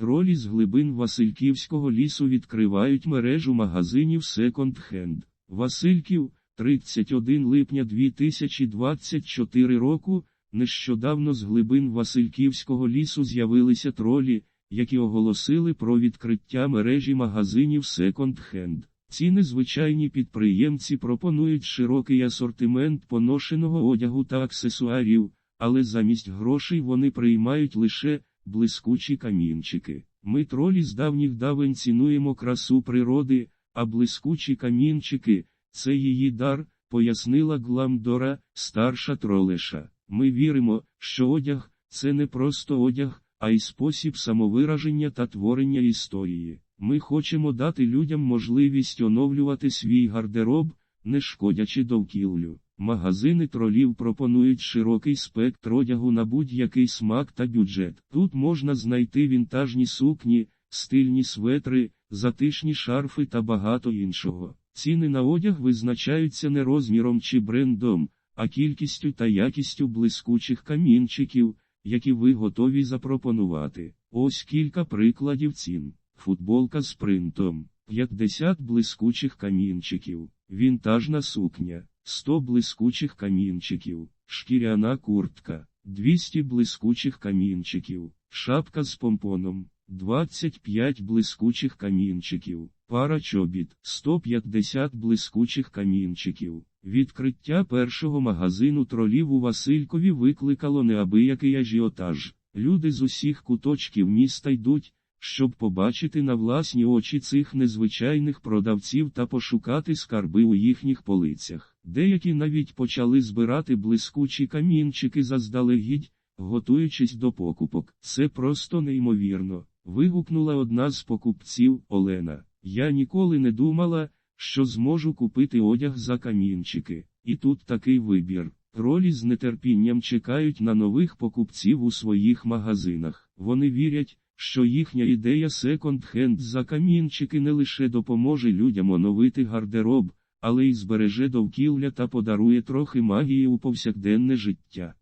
Тролі з глибин Васильківського лісу відкривають мережу магазинів секонд-хенд. Васильків, 31 липня 2024 року, нещодавно з глибин Васильківського лісу з'явилися тролі, які оголосили про відкриття мережі магазинів секонд-хенд. Ці незвичайні підприємці пропонують широкий асортимент поношеного одягу та аксесуарів, але замість грошей вони приймають лише блискучі камінчики. Ми тролі з давніх давен цінуємо красу природи, а блискучі камінчики це її дар, пояснила Гламдора, старша тролеша. Ми віримо, що одяг це не просто одяг, а й спосіб самовираження та творення історії. Ми хочемо дати людям можливість оновлювати свій гардероб, не шкодячи довкіллю. Магазини тролів пропонують широкий спектр одягу на будь-який смак та бюджет. Тут можна знайти вінтажні сукні, стильні светри, затишні шарфи та багато іншого. Ціни на одяг визначаються не розміром чи брендом, а кількістю та якістю блискучих камінчиків, які ви готові запропонувати. Ось кілька прикладів цін. Футболка з принтом, 50 блискучих камінчиків, вінтажна сукня, 100 блискучих камінчиків, шкіряна куртка, 200 блискучих камінчиків, шапка з помпоном, 25 блискучих камінчиків, пара чобіт, 150 блискучих камінчиків. Відкриття першого магазину тролів у Василькові викликало неабиякий ажіотаж. Люди з усіх куточків міста йдуть, щоб побачити на власні очі цих незвичайних продавців та пошукати скарби у їхніх полицях. Деякі навіть почали збирати блискучі камінчики заздалегідь, готуючись до покупок. Це просто неймовірно. Вигукнула одна з покупців Олена. Я ніколи не думала, що зможу купити одяг за камінчики. І тут такий вибір. Тролі з нетерпінням чекають на нових покупців у своїх магазинах. Вони вірять, що їхня ідея секонд-хенд за камінчики не лише допоможе людям оновити гардероб, але й збереже довкілля та подарує трохи магії у повсякденне життя.